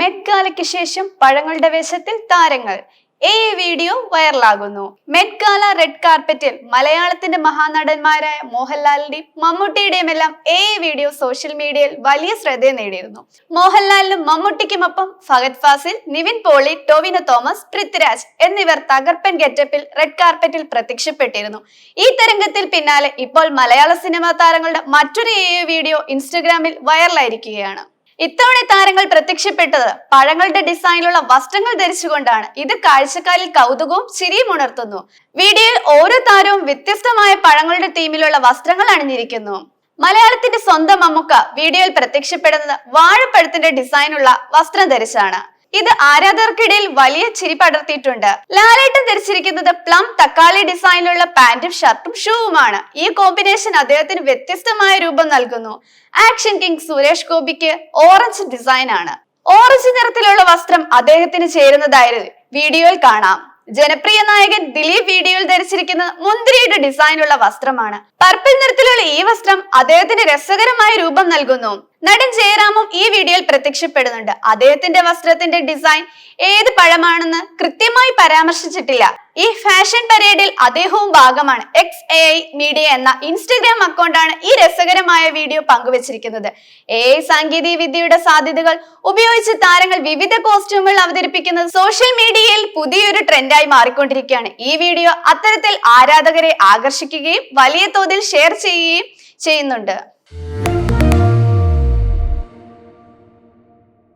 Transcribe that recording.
Met ഗാലയ്ക്ക് ശേഷം പഴങ്ങളുടെ വേഷത്തിൽ താരങ്ങൾ. ഈ വീഡിയോ വൈറലാകുന്നു. മെഡ്ഗാല റെഡ് കാർപ്പറ്റിൽ മലയാളത്തിന്റെ മഹാനടന്മാരായ മോഹൻലാലിന്റെയും മമ്മൂട്ടിയുടെയും എല്ലാം ഈ വീഡിയോ സോഷ്യൽ മീഡിയയിൽ വലിയ ശ്രദ്ധ നേടിയിരുന്നു. മോഹൻലാലിനും മമ്മൂട്ടിക്കുമൊപ്പം ഫഹദ് ഫാസിൽ നിവിൻ പോളി ടോവിനോ തോമസ് പൃഥ്വിരാജ് എന്നിവർ തകർപ്പൻ ഗെറ്റപ്പിൽ റെഡ് കാർപ്പറ്റിൽ പ്രത്യക്ഷപ്പെട്ടിരുന്നു. ഈ തരംഗത്തിൽ പിന്നാലെ ഇപ്പോൾ മലയാള സിനിമാ താരങ്ങളുടെ മറ്റൊരു ഈ വീഡിയോ ഇൻസ്റ്റഗ്രാമിൽ വൈറലായിരിക്കുകയാണ്. ഇത്തവണ താരങ്ങൾ പ്രത്യക്ഷപ്പെട്ടത് പഴങ്ങളുടെ ഡിസൈനിലുള്ള വസ്ത്രങ്ങൾ ധരിച്ചുകൊണ്ടാണ്. ഇത് കാഴ്ചക്കാരിൽ കൗതുകവും ചിരിയും ഉണർത്തുന്നു. വീഡിയോയിൽ ഓരോ താരവും വ്യത്യസ്തമായ പഴങ്ങളുടെ തീമിലുള്ള വസ്ത്രങ്ങൾ അണിഞ്ഞിരിക്കുന്നു. മലയാളത്തിന്റെ സ്വന്തം അമ്മുക്ക വീഡിയോയിൽ പ്രത്യക്ഷപ്പെടുന്നത് വാഴപ്പഴത്തിന്റെ ഡിസൈനുള്ള വസ്ത്രം ധരിച്ചാണ്. ഇത് ആരാധകർക്കിടയിൽ വലിയ ചിരി പടർത്തിയിട്ടുണ്ട്. ലാലേട്ടൻ ധരിച്ചിരിക്കുന്നത് പ്ലം തക്കാളി ഡിസൈനിലുള്ള പാന്റും ഷർട്ടും ഷൂവുമാണ്. ഈ കോമ്പിനേഷൻ അദ്ദേഹത്തിന് വ്യത്യസ്തമായ രൂപം നൽകുന്നു. ആക്ഷൻ കിങ് സുരേഷ് ഗോപിക്ക് ഓറഞ്ച് ഡിസൈൻ ആണ് ഓറഞ്ച് നിറത്തിലുള്ള വസ്ത്രം അദ്ദേഹത്തിന് ചേരുന്നതായിരുന്നു വീഡിയോയിൽ കാണാം. ജനപ്രിയ നായകൻ ദിലീപ് വീഡിയോയിൽ ധരിച്ചിരിക്കുന്ന മുന്തിരിയുടെ ഡിസൈനുള്ള വസ്ത്രമാണ്. പർപ്പിൾ നിറത്തിലുള്ള ഈ വസ്ത്രം അദ്ദേഹത്തിന് രസകരമായ രൂപം നൽകുന്നു. നടൻ ജയറാമും ഈ വീഡിയോയിൽ പ്രത്യക്ഷപ്പെടുന്നുണ്ട്. അദ്ദേഹത്തിന്റെ വസ്ത്രത്തിന്റെ ഡിസൈൻ ഏത് പഴമാണെന്ന് കൃത്യമായി പരാമർശിച്ചിട്ടില്ല. ഈ ഫാഷൻ പരേഡിൽ അദ്ദേഹവും ഭാഗമാണ് എക്സ് എ ഐ മീഡിയ എന്ന ഇൻസ്റ്റഗ്രാം അക്കൗണ്ടാണ് ഈ രസകരമായ വീഡിയോ പങ്കുവച്ചിരിക്കുന്നത്. എ ഐ സാങ്കേതിക വിദ്യയുടെ സാധ്യതകൾ ഉപയോഗിച്ച് താരങ്ങൾ വിവിധ കോസ്റ്റ്യൂമുകൾ അവതരിപ്പിക്കുന്നത് സോഷ്യൽ മീഡിയയിൽ പുതിയൊരു ട്രെൻഡായി മാറിക്കൊണ്ടിരിക്കുകയാണ്. ഈ വീഡിയോ അത്തരത്തിൽ ആരാധകരെ ആകർഷിക്കുകയും വലിയ തോതിൽ ഷെയർ ചെയ്യുകയും ചെയ്യുന്നുണ്ട്.